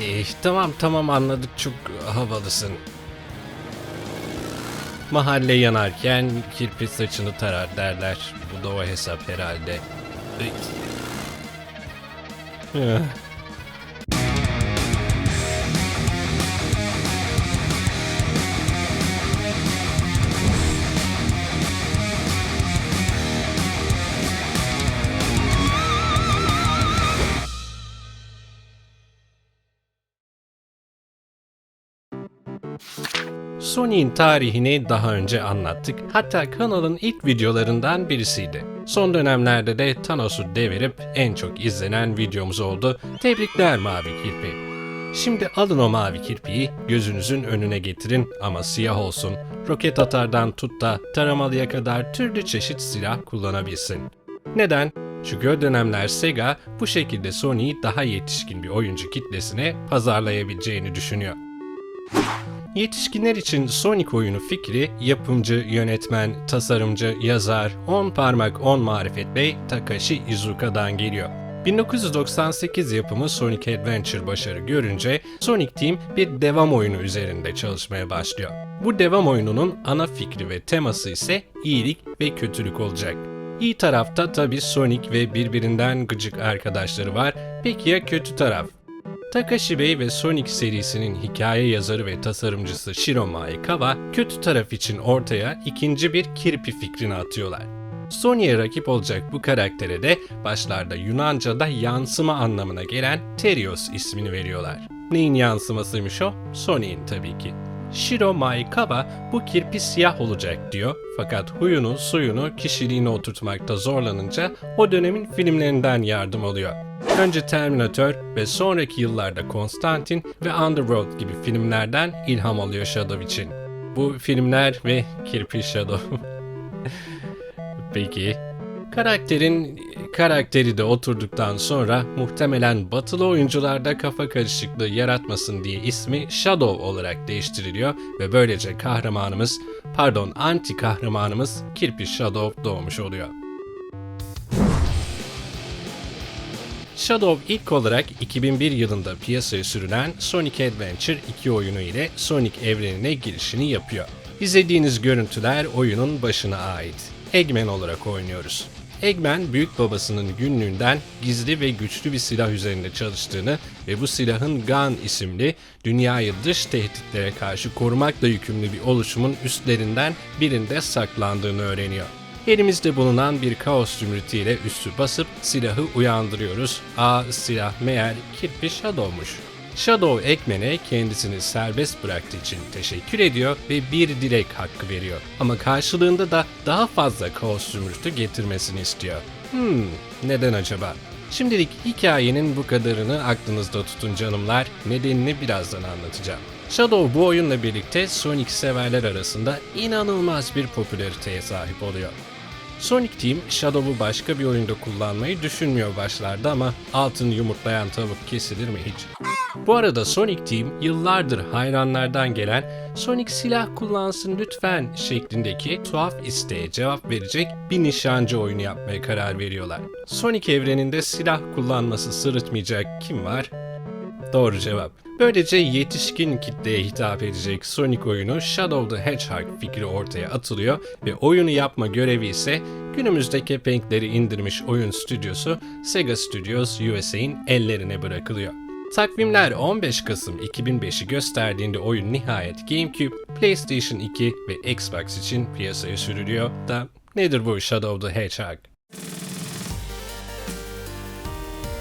Eh, tamam tamam anladık çok havalısın. Mahalle yanarken kirpi saçını tarar derler. Bu da o hesap herhalde. Ay. Sony'in tarihini daha önce anlattık. Hatta kanalın ilk videolarından birisiydi. Son dönemlerde de Thanos'u devirip en çok izlenen videomuz oldu. Tebrikler Mavi Kirpi. Şimdi alın o mavi kirpiyi gözünüzün önüne getirin ama siyah olsun. Roket atardan tut da taramalıya kadar türlü çeşit silah kullanabilsin. Neden? Çünkü o dönemler Sega bu şekilde Sony'yi daha yetişkin bir oyuncu kitlesine pazarlayabileceğini düşünüyor. Yetişkinler için Sonic oyunu fikri yapımcı, yönetmen, tasarımcı, yazar, 10 parmak 10 marifet bey Takashi Izuka'dan geliyor. 1998 yapımı Sonic Adventure başarı görünce Sonic Team bir devam oyunu üzerinde çalışmaya başlıyor. Bu devam oyununun ana fikri ve teması ise iyilik ve kötülük olacak. İyi tarafta tabi Sonic ve birbirinden gıcık arkadaşları var. Peki ya kötü taraf? Takashi Bey ve Sonic serisinin hikaye yazarı ve tasarımcısı Shiro Maekawa kötü taraf için ortaya ikinci bir kirpi fikrini atıyorlar. Sony'e rakip olacak bu karaktere de başlarda Yunanca'da yansıma anlamına gelen Terios ismini veriyorlar. Neyin yansımasıymış o? Sony'in tabii ki. Shiro Maekawa bu kirpi siyah olacak diyor fakat huyunu, suyunu, kişiliğini oturtmakta zorlanınca o dönemin filmlerinden yardım alıyor. Önce Terminator ve sonraki yıllarda Konstantin ve Underworld gibi filmlerden ilham alıyor Shadow için. Bu filmler ve Kirpi Shadow. Peki. Karakterin karakteri de oturduktan sonra muhtemelen batılı oyuncularda kafa karışıklığı yaratmasın diye ismi Shadow olarak değiştiriliyor ve böylece kahramanımız, pardon anti kahramanımız Kirpi Shadow doğmuş oluyor. Shadow ilk olarak 2001 yılında piyasaya sürülen Sonic Adventure 2 oyunu ile Sonic evrenine girişini yapıyor. İzlediğiniz görüntüler oyunun başına ait. Eggman olarak oynuyoruz. Eggman büyük babasının günlüğünden gizli ve güçlü bir silah üzerinde çalıştığını ve bu silahın Gun isimli dünyayı dış tehditlere karşı korumakla yükümlü bir oluşumun üstlerinden birinde saklandığını öğreniyor. Elimizde bulunan bir kaos zümrütüyle üstü basıp silahı uyandırıyoruz. Aa silah meğer kirpi Shadow'muş. Shadow Ekmen'e kendisini serbest bıraktığı için teşekkür ediyor ve bir dilek hakkı veriyor. Ama karşılığında da daha fazla kaos zümrütü getirmesini istiyor. Hmm, neden acaba? Şimdilik hikayenin bu kadarını aklınızda tutun canımlar, nedenini birazdan anlatacağım. Shadow bu oyunla birlikte Sonic severler arasında inanılmaz bir popülariteye sahip oluyor. Sonic Team Shadow'u başka bir oyunda kullanmayı düşünmüyor başlarda ama altın yumurtlayan tavuk kesilir mi hiç? Bu arada Sonic Team yıllardır hayranlardan gelen Sonic silah kullansın lütfen şeklindeki tuhaf isteğe cevap verecek bir nişancı oyunu yapmaya karar veriyorlar. Sonic evreninde silah kullanması sırıtmayacak kim var? Doğru cevap. Böylece yetişkin kitleye hitap edecek Sonic oyunu Shadow the Hedgehog fikri ortaya atılıyor ve oyunu yapma görevi ise günümüzde kepenkleri indirmiş oyun stüdyosu Sega Studios USA'in ellerine bırakılıyor. Takvimler 15 Kasım 2005'i gösterdiğinde oyun nihayet GameCube, PlayStation 2 ve Xbox için piyasaya sürülüyor da nedir bu Shadow the Hedgehog?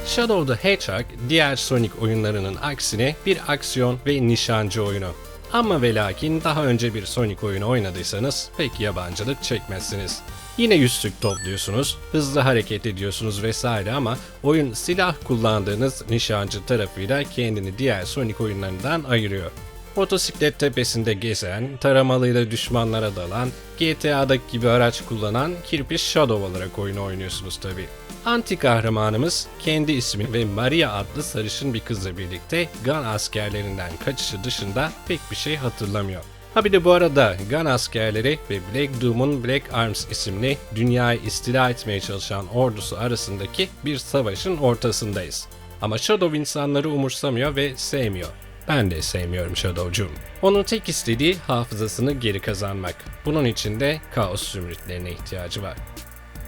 Shadow the Hedgehog diğer Sonic oyunlarının aksine bir aksiyon ve nişancı oyunu. Ama ve lakin daha önce bir Sonic oyunu oynadıysanız pek yabancılık çekmezsiniz. Yine yüzsük topluyorsunuz, hızlı hareket ediyorsunuz vesaire ama oyun silah kullandığınız nişancı tarafıyla kendini diğer Sonic oyunlarından ayırıyor. Motosiklet tepesinde gezen, taramalıyla düşmanlara dalan, GTA'daki gibi araç kullanan Kirpi Shadow olarak oyunu oynuyorsunuz tabi. Anti kahramanımız kendi ismi ve Maria adlı sarışın bir kızla birlikte Gun askerlerinden kaçışı dışında pek bir şey hatırlamıyor. Ha bir de bu arada Gun askerleri ve Black Doom'un Black Arms isimli dünyayı istila etmeye çalışan ordusu arasındaki bir savaşın ortasındayız. Ama Shadow insanları umursamıyor ve sevmiyor. Ben de sevmiyorum Shadow'cum. Onun tek istediği hafızasını geri kazanmak. Bunun için de kaos zümrütlerine ihtiyacı var.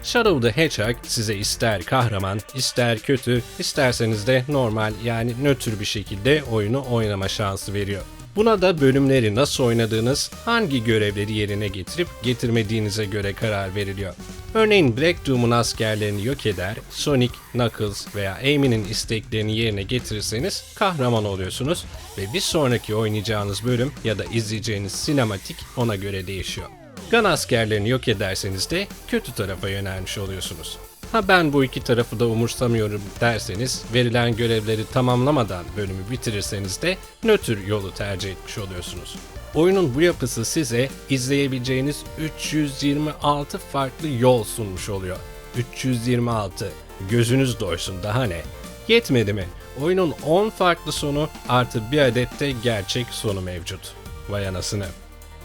Shadow the Hedgehog size ister kahraman, ister kötü, isterseniz de normal yani nötr bir şekilde oyunu oynama şansı veriyor. Buna da bölümleri nasıl oynadığınız, hangi görevleri yerine getirip getirmediğinize göre karar veriliyor. Örneğin Black Doom'un askerlerini yok eder, Sonic, Knuckles veya Amy'nin isteklerini yerine getirirseniz kahraman oluyorsunuz ve bir sonraki oynayacağınız bölüm ya da izleyeceğiniz sinematik ona göre değişiyor. Gun askerlerini yok ederseniz de kötü tarafa yönelmiş oluyorsunuz. Ha ben bu iki tarafı da umursamıyorum derseniz verilen görevleri tamamlamadan bölümü bitirirseniz de nötr yolu tercih etmiş oluyorsunuz. Oyunun bu yapısı size izleyebileceğiniz 326 farklı yol sunmuş oluyor. 326. Gözünüz doysun daha ne? Yetmedi mi? Oyunun 10 farklı sonu artı bir adet de gerçek sonu mevcut. Vay anasını.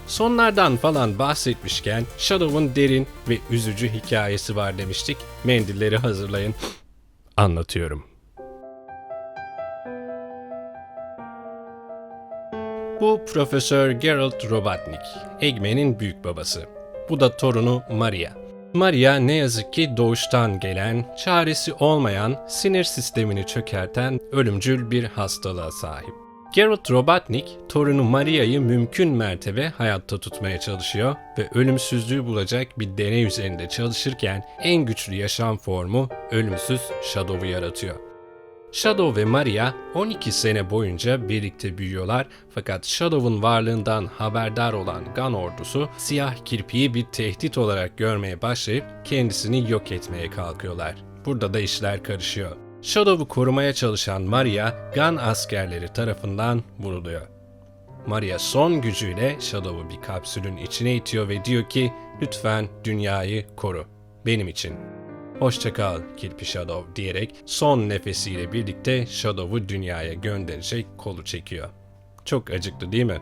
Sonlardan falan bahsetmişken Shadow'un derin ve üzücü hikayesi var demiştik. Mendilleri hazırlayın. Anlatıyorum. Bu Profesör Geralt Robotnik, Eggman'in büyük babası. Bu da torunu Maria. Maria ne yazık ki doğuştan gelen, çaresi olmayan, sinir sistemini çökerten ölümcül bir hastalığa sahip. Geralt Robotnik, torunu Maria'yı mümkün mertebe hayatta tutmaya çalışıyor ve ölümsüzlüğü bulacak bir deney üzerinde çalışırken en güçlü yaşam formu ölümsüz Shadow'u yaratıyor. Shadow ve Maria 12 sene boyunca birlikte büyüyorlar fakat Shadow'un varlığından haberdar olan Gun ordusu siyah kirpiyi bir tehdit olarak görmeye başlayıp kendisini yok etmeye kalkıyorlar. Burada da işler karışıyor. Shadow'u korumaya çalışan Maria, Gun askerleri tarafından vuruluyor. Maria son gücüyle Shadow'u bir kapsülün içine itiyor ve diyor ki lütfen dünyayı koru. Benim için. Hoşça kal Kirpi Shadow diyerek son nefesiyle birlikte Shadow'u dünyaya gönderecek kolu çekiyor. Çok acıklı değil mi?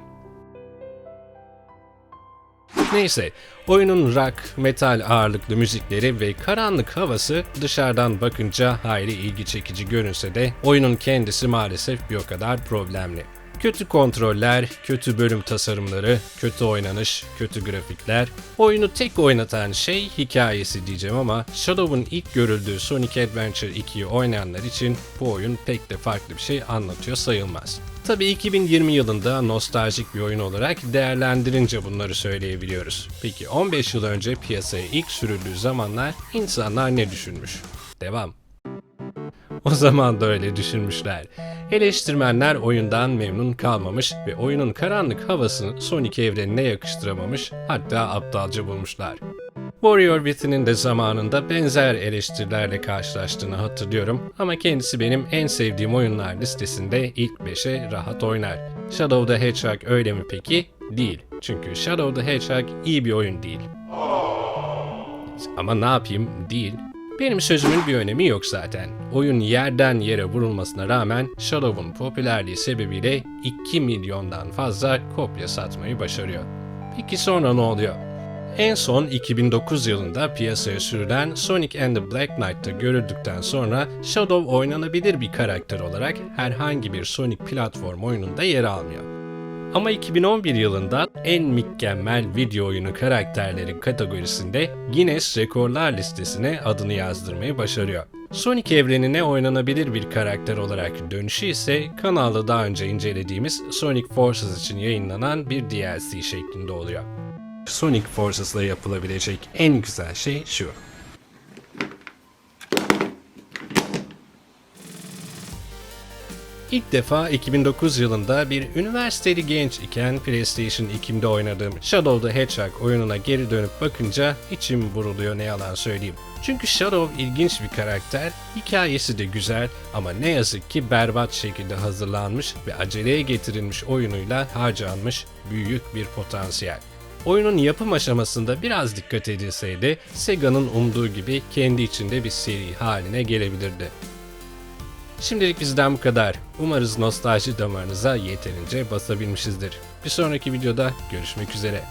Neyse, oyunun rock, metal ağırlıklı müzikleri ve karanlık havası dışarıdan bakınca hayli ilgi çekici görünse de oyunun kendisi maalesef bir o kadar problemli. Kötü kontroller, kötü bölüm tasarımları, kötü oynanış, kötü grafikler. Oyunu tek oynatan şey hikayesi diyeceğim ama Shadow'un ilk görüldüğü Sonic Adventure 2'yi oynayanlar için bu oyun pek de farklı bir şey anlatıyor sayılmaz. Tabii 2020 yılında nostaljik bir oyun olarak değerlendirince bunları söyleyebiliyoruz. Peki 15 yıl önce piyasaya ilk sürüldüğü zamanlar insanlar ne düşünmüş? Devam. O zaman da öyle düşünmüşler. Eleştirmenler oyundan memnun kalmamış ve oyunun karanlık havasını Sonic evrenine yakıştıramamış, hatta aptalca bulmuşlar. Warrior Within'in de zamanında benzer eleştirilerle karşılaştığını hatırlıyorum ama kendisi benim en sevdiğim oyunlar listesinde ilk 5'e rahat oynar. Shadow the Hedgehog öyle mi peki? Değil. Çünkü Shadow the Hedgehog iyi bir oyun değil. Ama ne yapayım? Değil. Benim sözümün bir önemi yok zaten. Oyun yerden yere vurulmasına rağmen Shadow'un popülerliği sebebiyle 2 milyondan fazla kopya satmayı başarıyor. Peki sonra ne oluyor? En son 2009 yılında piyasaya sürülen Sonic and the Black Knight'ta görüldükten sonra Shadow oynanabilir bir karakter olarak herhangi bir Sonic platform oyununda yer almıyor. Ama 2011 yılında en mükemmel video oyunu karakterleri kategorisinde Guinness Rekorlar listesine adını yazdırmayı başarıyor. Sonic evrenine oynanabilir bir karakter olarak dönüşü ise kanalda daha önce incelediğimiz Sonic Forces için yayınlanan bir DLC şeklinde oluyor. Sonic Forces'la yapılabilecek en güzel şey şu. İlk defa 2009 yılında bir üniversiteli genç iken PlayStation 2'mde oynadığım Shadow the Hedgehog oyununa geri dönüp bakınca içim vuruluyor ne yalan söyleyeyim. Çünkü Shadow ilginç bir karakter, hikayesi de güzel ama ne yazık ki berbat şekilde hazırlanmış ve aceleye getirilmiş oyunuyla harcanmış büyük bir potansiyel. Oyunun yapım aşamasında biraz dikkat edilseydi Sega'nın umduğu gibi kendi içinde bir seri haline gelebilirdi. Şimdilik bizden bu kadar. Umarız nostalji damarınıza yeterince basabilmişizdir. Bir sonraki videoda görüşmek üzere.